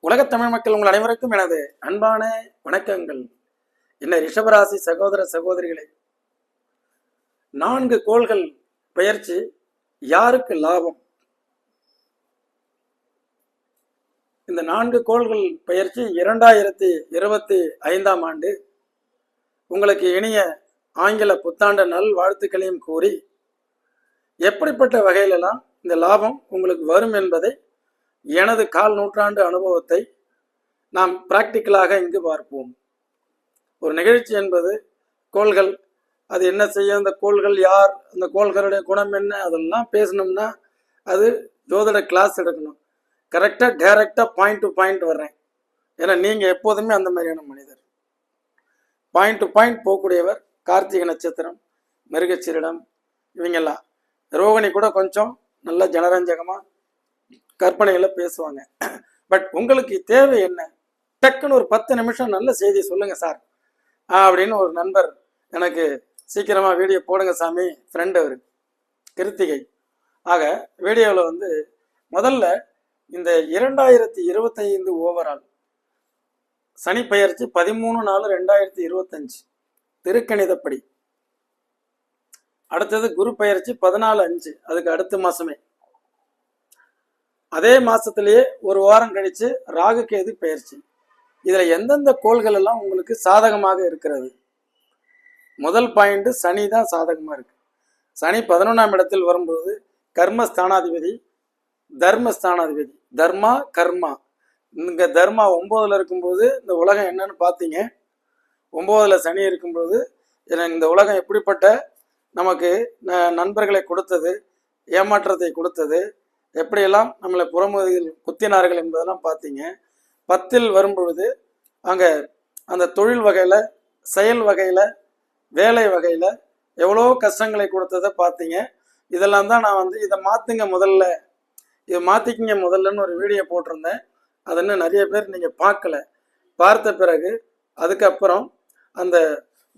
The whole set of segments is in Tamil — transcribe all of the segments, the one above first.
உலகத் தமிழ் மக்கள் உங்கள் அனைவருக்கும் எனது அன்பான வணக்கங்கள். என்ன ரிஷபராசி சகோதர சகோதரிகளே நான்கு கோள்கள் பெயர்ச்சி யாருக்கு லாபம்? இந்த நான்கு கோள்கள் பெயர்ச்சி இரண்டாயிரத்தி இருபத்தி ஐந்தாம் ஆண்டு உங்களுக்கு இனிய ஆங்கில புத்தாண்டு நல் வாழ்த்துக்களையும் கூறி எப்படிப்பட்ட வகையிலெல்லாம் இந்த லாபம் உங்களுக்கு வரும் என்பதை எனது கால் நூற்றாண்டு அனுபவத்தை நாம் பிராக்டிக்கலாக இங்கு பார்ப்போம். ஒரு நிகழ்ச்சி என்பது கோள்கள் அது என்ன செய்ய அந்த கோள்கள் யார் அந்த கோள்களுடைய குணம் என்ன அதெல்லாம் பேசணும்னா அது ஜோதிட கிளாஸ் எடுக்கணும். கரெக்டாக டைரெக்டாக பாயிண்ட் டு பாயிண்ட் வர்றேன். ஏன்னா நீங்கள் எப்போதுமே அந்த மாதிரியான மனிதர். பாயிண்ட் டு பாயிண்ட் போகக்கூடியவர் கார்த்திகை நட்சத்திரம் மிருகச்சீரிடம் இவங்கெல்லாம். ரோகிணி கூட கொஞ்சம் நல்ல ஜனரஞ்சகமாக கற்பனைகளை பேசுவாங்க. பட் உங்களுக்கு தேவை என்ன? டக்குன்னு ஒரு பத்து நிமிஷம் நல்ல செய்தி சொல்லுங்க சார். அப்படின்னு ஒரு நண்பர் எனக்கு சீக்கிரமாக வீடியோ போடுங்க சாமி ஃப்ரெண்ட் அவர் கிருத்திகை. ஆக வீடியோவில் வந்து முதல்ல இந்த இரண்டாயிரத்தி இருபத்தைந்து ஓவரால் சனி பயிற்சி பதிமூணு நாலு ரெண்டாயிரத்தி இருபத்தஞ்சு. திருக்கணிதப்படி. அடுத்தது குரு பயிற்சி பதினாலு அஞ்சு அதுக்கு அடுத்த மாதமே அதே மாசத்திலேயே ஒரு வாரம் கழிச்சு ராகு கேது பயிற்சி இதுல எந்தெந்த கோள்கள் எல்லாம் உங்களுக்கு சாதகமாக இருக்கிறது? முதல் பாயிண்ட் சனி தான் சாதகமா இருக்கு. சனி பதினொன்றாம் இடத்தில் வரும்போது கர்ம ஸ்தானாதிபதி தர்ம ஸ்தானாதிபதி தர்மா கர்மா. இங்க தர்மா ஒன்பதுல இருக்கும்போது இந்த உலகம் என்னன்னு பார்த்தீங்க. ஒன்பதுல சனி இருக்கும்போது இந்த உலகம் எப்படிப்பட்ட நமக்கு ந- நண்பர்களை கொடுத்தது ஏமாற்றத்தை கொடுத்தது எப்படியெல்லாம் நம்மளை புறமுதுகில் குத்தினார்கள் என்பதெல்லாம் பார்த்தீங்க. பத்தில் வரும்பொழுது அங்கே அந்த தொழில் வகையில் செயல் வகையில் வேலை வகையில் எவ்வளோ கஷ்டங்களை கொடுத்ததை பார்த்தீங்க. இதெல்லாம் தான் நான் வந்து இதை மாற்றுங்க முதல்ல. இதை மாற்றிக்கிங்க முதல்லன்னு ஒரு வீடியோ போட்டிருந்தேன். அது இன்னும் நிறைய பேர் நீங்கள் பார்க்கல. பார்த்த பிறகு அதுக்கப்புறம் அந்த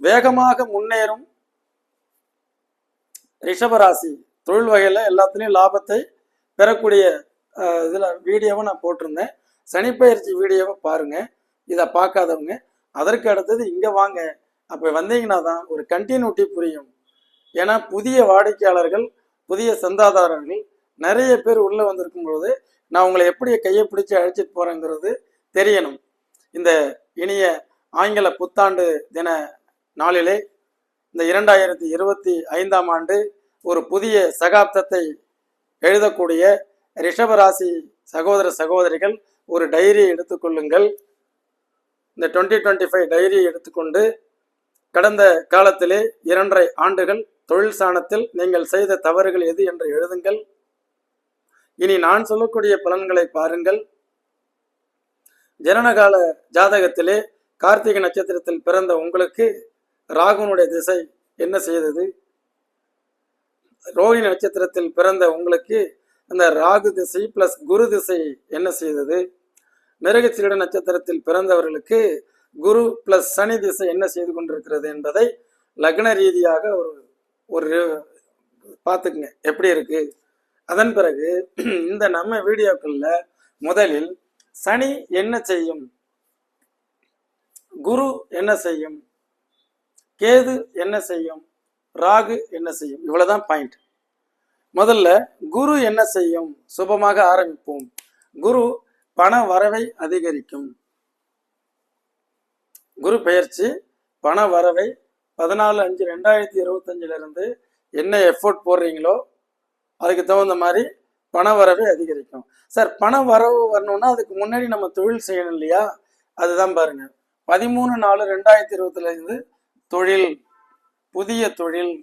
வேகமாக முன்னேறும் ரிஷபராசி தொழில் வகையில் எல்லாத்துலேயும் லாபத்தை பெறக்கூடிய இதில் வீடியோவை நான் போட்டிருந்தேன். சனிப்பெயர்ச்சி வீடியோவை பாருங்க. இதை பார்க்காதவங்க அதற்கு அடுத்தது இங்கே வாங்க. அப்போ வந்தீங்கன்னா தான் ஒரு கண்டினியூட்டி புரியும். ஏன்னா புதிய வாடிக்கையாளர்கள் புதிய சந்தாதாரர்கள் நிறைய பேர் உள்ளே வந்திருக்கும் பொழுது நான் உங்களை எப்படி கையை பிடிச்சி அழைச்சிட்டு போகிறேங்கிறது தெரியணும். இந்த இனிய ஆங்கில புத்தாண்டு தின நாளிலே இந்த இரண்டாயிரத்தி இருபத்தி ஐந்தாம் ஆண்டு ஒரு புதிய சகாப்தத்தை எழுதக்கூடிய ரிஷபராசி சகோதர சகோதரிகள் ஒரு டைரியை எடுத்துக்கொள்ளுங்கள் இந்த டுவெண்ட்டி டுவெண்ட்டி ஃபைவ் டைரியை எடுத்துக்கொண்டு கடந்த காலத்திலே இரண்டரை ஆண்டுகள் தொழில் சாணத்தில் நீங்கள் செய்த தவறுகள் எது என்று எழுதுங்கள். இனி நான் சொல்லக்கூடிய பலன்களை பாருங்கள். ஜனனகால ஜாதகத்திலே கார்த்திகை நட்சத்திரத்தில் பிறந்த உங்களுக்கு ராகுனுடைய திசை என்ன செய்தது? ரோஹிணி நட்சத்திரத்தில் பிறந்த உங்களுக்கு அந்த ராகு திசை பிளஸ் குரு திசை என்ன செய்தது? மிருகச்சீட நட்சத்திரத்தில் பிறந்தவர்களுக்கு குரு பிளஸ் சனி திசை என்ன செய்து கொண்டிருக்கிறது என்பதை லக்ன ரீதியாக ஒரு ஒரு பார்த்துக்குங்க. எப்படி இருக்கு? அதன் பிறகு இந்த நம்ம வீடியோக்களில் முதலில் சனி என்ன செய்யும்? குரு என்ன செய்யும்? கேது என்ன செய்யும்? ராகு என்ன செய்யும்? இவ்வளவுதான் பாயிண்ட் முதல்ல குரு என்ன செய்யும்? சுபமாக ஆரம்பிப்போம். குரு பண வரவை அதிகரிக்கும். குரு பெயர்ச்சி பண வரவை பதினாலு அஞ்சு ரெண்டாயிரத்தி இருபத்தஞ்சுல இருந்து என்ன எஃபோர்ட் போடுறீங்களோ அதுக்கு தகுந்த மாதிரி பண வரவை அதிகரிக்கும். சார் பண வரவு வரணும்னா அதுக்கு முன்னாடி நம்ம தொழில் செய்யணும் இல்லையா? அதுதான் பாருங்க. பதிமூணு நாலு ரெண்டாயிரத்தி இருபத்துல இருந்து தொழில் புதிய தொழில்.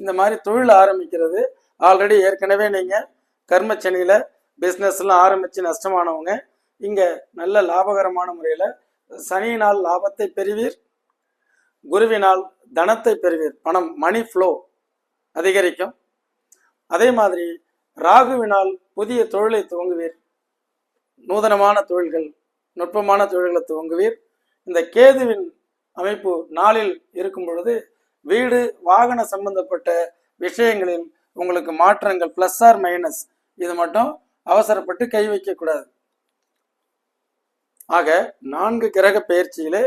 இந்த மாதிரி தொழில் ஆரம்பிக்கிறது. ஆல்ரெடி ஏற்கனவே நீங்கள் கர்மச்சனியில் பிஸ்னஸ்லாம் ஆரம்பித்து நஷ்டமானவங்க. இங்கே நல்ல லாபகரமான முறையில் சனியினால் லாபத்தை பெறுவீர். குருவினால் தனத்தை பெறுவீர். பணம் மணி ஃப்ளோ அதிகரிக்கும். அதே மாதிரி ராகுவினால் புதிய தொழிலை துவங்குவீர். நூதனமான தொழில்கள் நுட்பமான தொழில்களை துவங்குவீர். இந்த கேதுவின் அமைப்பு நாளில் இருக்கும் பொழுது வீடு வாகன சம்பந்தப்பட்ட விஷயங்களில் உங்களுக்கு மாற்றங்கள் ப்ளஸ் ஆர் மைனஸ் இது மட்டும் அவசரப்பட்டு கை வைக்கக்கூடாது ஆக நான்கு கிரக பயிற்சியிலே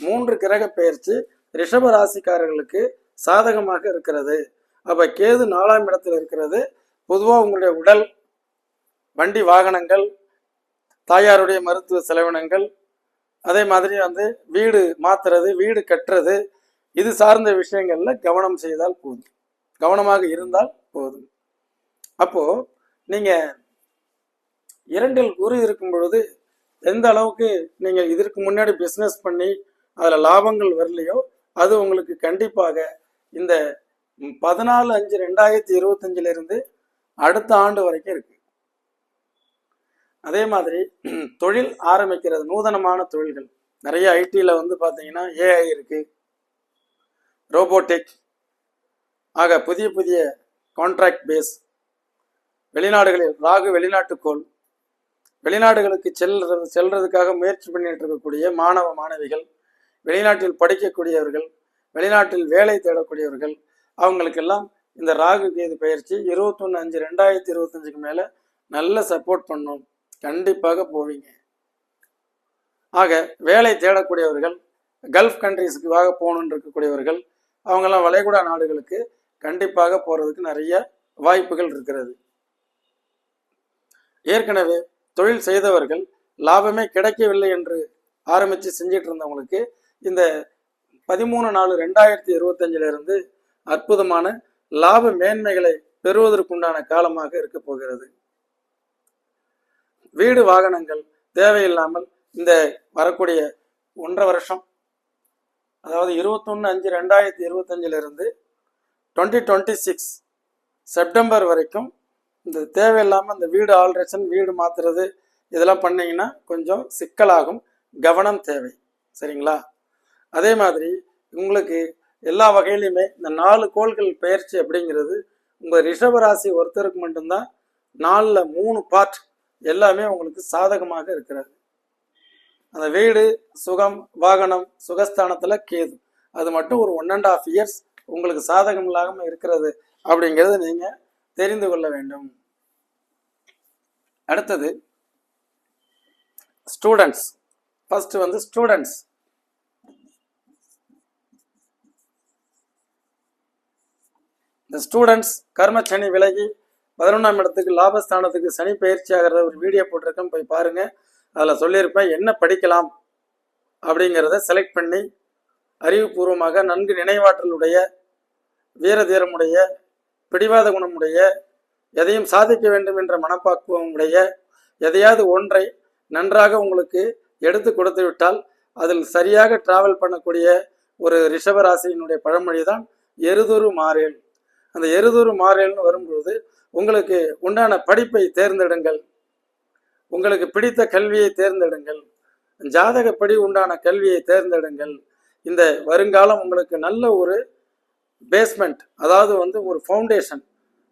மூன்று கிரக பயிற்சி ரிஷப ராசிக்காரர்களுக்கு சாதகமாக இருக்கிறது. அப்போ கேது நாலாம் இடத்துல இருக்கிறது. பொதுவாக உங்களுடைய உடல் வண்டி வாகனங்கள் தாயாருடைய மருத்துவ செலவினங்கள் அதே மாதிரி வந்து வீடு மாத்துறது வீடு கட்டுறது இது சார்ந்த விஷயங்கள்ல கவனம் செய்தால் போதும். கவனமாக இருந்தால் போதும். அப்போ நீங்க இரண்டில் குரு இருக்கும் பொழுது எந்த அளவுக்கு நீங்க இதற்கு முன்னாடி பிசினஸ் பண்ணி அதுல லாபங்கள் வரலையோ அது உங்களுக்கு கண்டிப்பாக இந்த பதினாலு அஞ்சு ரெண்டாயிரத்தி இருபத்தஞ்சுல இருந்து அடுத்த ஆண்டு வரைக்கும் இருக்கு. அதே மாதிரி தொழில் ஆரம்பிக்கிறது நூதனமான தொழில்கள். நிறைய ஐடியில் வந்து பார்த்தீங்கன்னா ஏஐ இருக்குது ரோபோட்டிக் ஆக புதிய புதிய கான்ட்ராக்ட் பேஸ் வெளிநாடுகளில் ராகு வெளிநாட்டுக்கோள் வெளிநாடுகளுக்கு செல்ற செல்றதுக்காக முயற்சி பண்ணிட்டு இருக்கக்கூடிய மாணவ மாணவிகள் வெளிநாட்டில் படிக்கக்கூடியவர்கள் வெளிநாட்டில் வேலை தேடக்கூடியவர்கள் அவங்களுக்கெல்லாம் இந்த ராகு கேது பயிற்சி இருபத்தொன்று அஞ்சு ரெண்டாயிரத்தி இருபத்தஞ்சுக்கு மேலே நல்ல சப்போர்ட் பண்ணும். கண்டிப்பாக போவீங்க. ஆக வேலை தேடக்கூடியவர்கள் கல்ஃப் கண்ட்ரிஸுக்காக போகணுன்னு இருக்கக்கூடியவர்கள் அவங்கெல்லாம் வளைகுடா நாடுகளுக்கு கண்டிப்பாக போகிறதுக்கு நிறைய வாய்ப்புகள் இருக்கிறது. ஏற்கனவே தொழில் செய்தவர்கள் லாபமே கிடைக்கவில்லை என்று ஆரம்பித்து செஞ்சிட்டு இருந்தவங்களுக்கு இந்த பதிமூணு நாலு ரெண்டாயிரத்தி இருபத்தஞ்சிலிருந்து அற்புதமான லாப மேன்மைகளை பெறுவதற்குண்டான காலமாக இருக்க போகிறது. வீடு வாகனங்கள் தேவையில்லாமல் இந்த வரக்கூடிய ஒன்றரை வருஷம் அதாவது இருபத்தொன்று அஞ்சு ரெண்டாயிரத்தி இருபத்தஞ்சிலிருந்து டுவெண்ட்டி டுவெண்ட்டி சிக்ஸ் செப்டம்பர் வரைக்கும் இந்த தேவையில்லாமல் இந்த வீடு ஆல்ட்ரேஷன் வீடு மாற்றுறது இதெல்லாம் பண்ணிங்கன்னா கொஞ்சம் சிக்கலாகும். கவனம் தேவை. சரிங்களா? அதே மாதிரி உங்களுக்கு எல்லா வகையிலையுமே இந்த நாலு கோள்கள் பயிற்சி அப்படிங்கிறது உங்கள் ரிஷபராசி ஒருத்தருக்கு மட்டும்தான் நாலில் மூணு பார்ட் எல்லாமே உங்களுக்கு சாதகமாக இருக்கிறது. அந்த வீடு சுகம் வாகனம் சுகஸ்தானத்தில் கேது. அது மட்டும் ஒரு ஒன் அண்ட் ஆஃப் இயர்ஸ் உங்களுக்கு சாதகம் இல்லாமல் இருக்கிறது அப்படிங்கிறத நீங்கள் தெரிந்து கொள்ள வேண்டும். அடுத்தது ஸ்டூடெண்ட்ஸ் ஃபர்ஸ்ட் வந்து ஸ்டூடெண்ட்ஸ் இந்த ஸ்டூடெண்ட்ஸ் கர்ம சனி விலகி பதினொன்றாம் இடத்துக்கு லாபஸ்தானத்துக்கு சனி பயிற்சி ஆகிறத ஒரு வீடியோ போட்டிருக்கேன். போய் பாருங்கள் அதில் சொல்லியிருப்பேன் என்ன படிக்கலாம்? அப்படிங்கிறத செலக்ட் பண்ணி அறிவுபூர்வமாக நன்கு நினைவாற்றலுடைய வீரதீரமுடைய பிடிவாத குணமுடைய எதையும் சாதிக்க வேண்டும் என்ற மனப்பாக்குவமுடைய எதையாவது ஒன்றை நன்றாக உங்களுக்கு எடுத்து கொடுத்து விட்டால் அதில் சரியாக டிராவல் பண்ணக்கூடிய ஒரு ரிஷபராசியினுடைய பழமொழி தான் எருதுரு மாறேல். அந்த எருதுரு மாறேல்னு வரும்பொழுது உங்களுக்கு உண்டான படிப்பை தேர்ந்தெடுங்கள். உங்களுக்கு பிடித்த கல்வியை தேர்ந்தெடுங்கள். ஜாதகப்படி உண்டான கல்வியை தேர்ந்தெடுங்கள். இந்த வருங்காலம் உங்களுக்கு நல்ல ஒரு பேஸ்மெண்ட் அதாவது வந்து ஒரு ஃபவுண்டேஷன்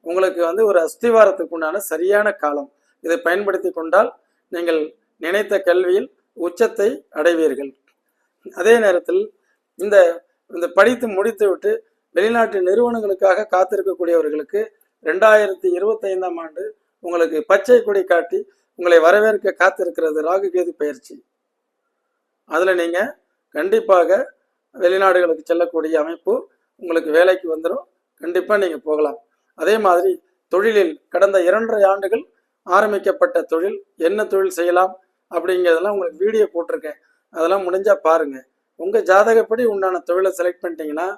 உங்களுக்கு வந்து ஒரு அஸ்திவாரத்துக்கு உண்டான சரியான காலம். இதை பயன்படுத்தி கொண்டால் நீங்கள் நினைத்த கல்வியில் உச்சத்தை அடைவீர்கள். அதே நேரத்தில் இந்த இந்த படித்து முடித்துவிட்டு வெளிநாட்டு நிறுவனங்களுக்காக காத்திருக்கக்கூடியவர்களுக்கு ரெண்டாயிரத்தி இருபத்தைந்தாம் ஆண்டு உங்களுக்கு பச்சை கொடி காட்டி உங்களை வரவேற்க காத்திருக்கிறது ராகுகேது பயிற்சி. அதில் நீங்கள் கண்டிப்பாக வெளிநாடுகளுக்கு செல்லக்கூடிய அமைப்பு உங்களுக்கு வேலைக்கு வந்துடும் கண்டிப்பாக நீங்கள் போகலாம். அதே மாதிரி தொழிலில் கடந்த இரண்டரை ஆண்டுகள் ஆரம்பிக்கப்பட்ட தொழில் என்ன தொழில் செய்யலாம் அப்படிங்கிறதெல்லாம் உங்களுக்கு வீடியோ போட்டிருக்கேன். அதெல்லாம் முடிஞ்சால் பாருங்கள் உங்கள் ஜாதகப்படி உண்டான தொழிலை செலக்ட் பண்ணிட்டீங்கன்னா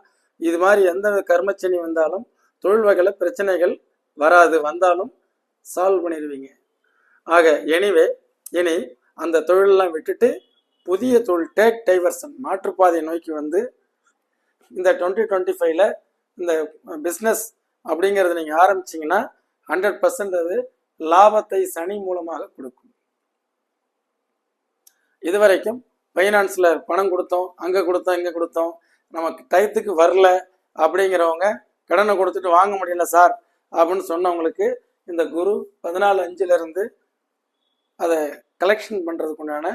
இது மாதிரி எந்த கர்மச்சனி வந்தாலும் தொழில் வகையில் பிரச்சனைகள் வராது. வந்தாலும் சால்வ் பண்ணிடுவீங்க. ஆக எனிவே இனி அந்த தொழிலெல்லாம் விட்டுட்டு புதிய தொழில் டேக் டைவர்சன் மாற்றுப்பாதையை நோக்கி வந்து இந்த டுவெண்ட்டி டுவெண்ட்டி ஃபைவ்ல இந்த பிஸ்னஸ் அப்படிங்கிறத நீங்கள் ஆரம்பிச்சீங்கன்னா ஹண்ட்ரட் பர்சன்ட் அது லாபத்தை சனி மூலமாக கொடுக்கும். இதுவரைக்கும் ஃபைனான்ஸில் பணம் கொடுத்தோம் அங்கே கொடுத்தோம் இங்கே கொடுத்தோம் நமக்கு டயத்துக்கு வரல அப்படிங்கிறவங்க கடனை கொடுத்துட்டு வாங்க முடியல சார் அப்படின்னு சொன்னவங்களுக்கு இந்த குரு பதினாலு அஞ்சுலேருந்து அதை கலெக்ஷன் பண்ணுறதுக்குண்டான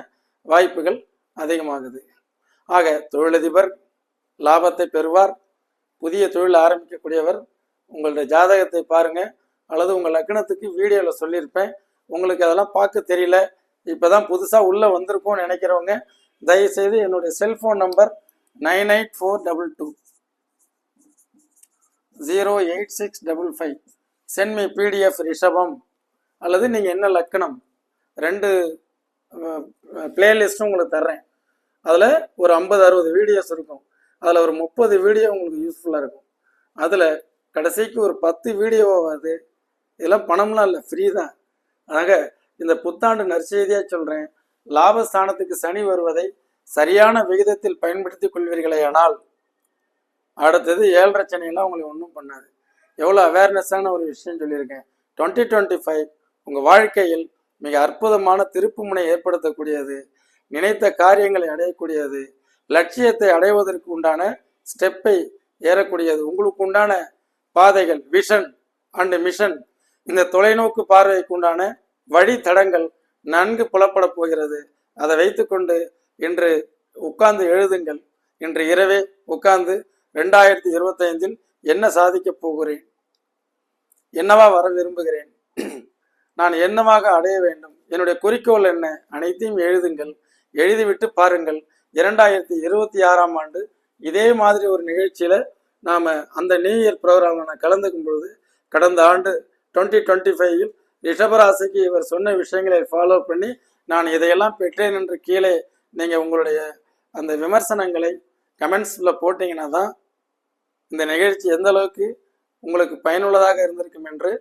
வாய்ப்புகள் அதிகமாகுது. ஆக தொழிலதிபர் லாபத்தை பெறுவார். புதிய தொழில் ஆரம்பிக்கக்கூடியவர் உங்களுடைய ஜாதகத்தை பாருங்கள் அல்லது உங்கள் லக்னத்துக்கு வீடியோவில் சொல்லியிருப்பேன். உங்களுக்கு அதெல்லாம் பார்க்க தெரியல. இப்போ தான் புதுசாக உள்ளே வந்திருக்கோம்னு நினைக்கிறவங்க தயவுசெய்து என்னுடைய cellphone number nine eight four double two zero eight six double five. சென்மி PDF ரிஷபம். அல்லது நீங்கள் என்ன லக்கணம் ரெண்டு பிளேலிஸ்ட்டும் உங்களுக்கு தர்றேன். அதில் ஒரு ஐம்பது அறுபது வீடியோஸ் இருக்கும். அதில் ஒரு முப்பது வீடியோ உங்களுக்கு யூஸ்ஃபுல்லாக இருக்கும். அதில் கடைசிக்கு ஒரு பத்து வீடியோவாவது இதெல்லாம் பணம்லாம் இல்லை ஃப்ரீ தான். ஆக இந்த புத்தாண்டு நற்செய்தியாக சொல்கிறேன் லாபஸ்தானத்துக்கு சனி வருவதை சரியான விகிதத்தில் பயன்படுத்தி கொள்வீர்களே ஆனால் அடுத்தது ஏழரை சனியெல்லாம் உங்களுக்கு ஒன்றும் பண்ணாது. எவ்வளோ அவேர்னஸான ஒரு விஷயம் சொல்லியிருக்கேன். டுவெண்ட்டி டுவெண்ட்டி ஃபைவ் உங்கள் வாழ்க்கையில் மிக அற்புதமான திருப்புமுனை ஏற்படுத்தக்கூடியது. நினைத்த காரியங்களை அடையக்கூடியது. லட்சியத்தை அடைவதற்கு உண்டான ஸ்டெப்பை ஏறக்கூடியது. உங்களுக்கு உண்டான பாதைகள் விஷன் அண்டு மிஷன் இந்த தொலைநோக்கு பார்வைக்கு உண்டான வழித்தடங்கள் நன்கு புலப்பட போகிறது. அதை வைத்துக்கொண்டு இன்று உட்கார்ந்து எழுதுங்கள். இன்று இரவே உட்கார்ந்து ரெண்டாயிரத்தி இருபத்தைந்தில் என்ன சாதிக்கப் போகிறேன்? என்னவா வர விரும்புகிறேன்? நான் என்னவாக அடைய வேண்டும்? என்னுடைய குறிக்கோள் என்ன? அனைத்தையும் எழுதுங்கள். எழுதிவிட்டு பாருங்கள். இரண்டாயிரத்தி இருபத்தி ஆறாம் ஆண்டு இதே மாதிரி ஒரு நிகழ்ச்சியில நாம அந்த நியூ இயர் ப்ரோக்ராம்ல நான் கலந்துக்கும் பொழுது கடந்த ஆண்டு டுவெண்ட்டி டுவெண்ட்டி ஃபைவ்ல் ரிஷபராசிக்கு இவர் சொன்ன விஷயங்களை ஃபாலோ பண்ணி நான் இதையெல்லாம் பெற்றேன் என்று கீழே நீங்க உங்களுடைய அந்த விமர்சனங்களை கமெண்ட்ஸில் போட்டீங்கன்னா தான் இந்த நிகழ்ச்சி எந்த அளவுக்கு உங்களுக்கு பயனுள்ளதாக இருந்திருக்கும் என்று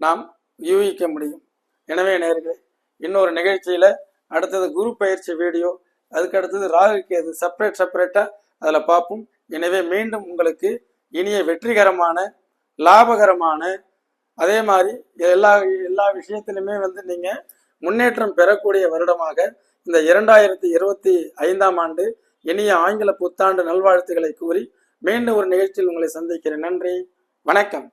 நாம் யூகிக்க முடியும். எனவே நேர்களே இன்னொரு நிகழ்ச்சியில் அடுத்தது குரு பயிற்சி வீடியோ அதுக்கு அடுத்தது ராகு கேது செப்பரேட் செப்பரேட்டாக அதில் பார்ப்போம். எனவே மீண்டும் உங்களுக்கு இனிய வெற்றிகரமான லாபகரமான அதே மாதிரி எல்லா எல்லா விஷயத்திலுமே வந்து நீங்கள் முன்னேற்றம் பெறக்கூடிய வருடமாக இந்த இரண்டாயிரத்தி இருபத்தி ஐந்தாம் ஆண்டு இனிய ஆங்கில புத்தாண்டு நல்வாழ்த்துக்களை கூறி மீண்டும் ஒரு நிகழ்ச்சியில் உங்களை சந்திக்கிறேன். நன்றி வணக்கம்.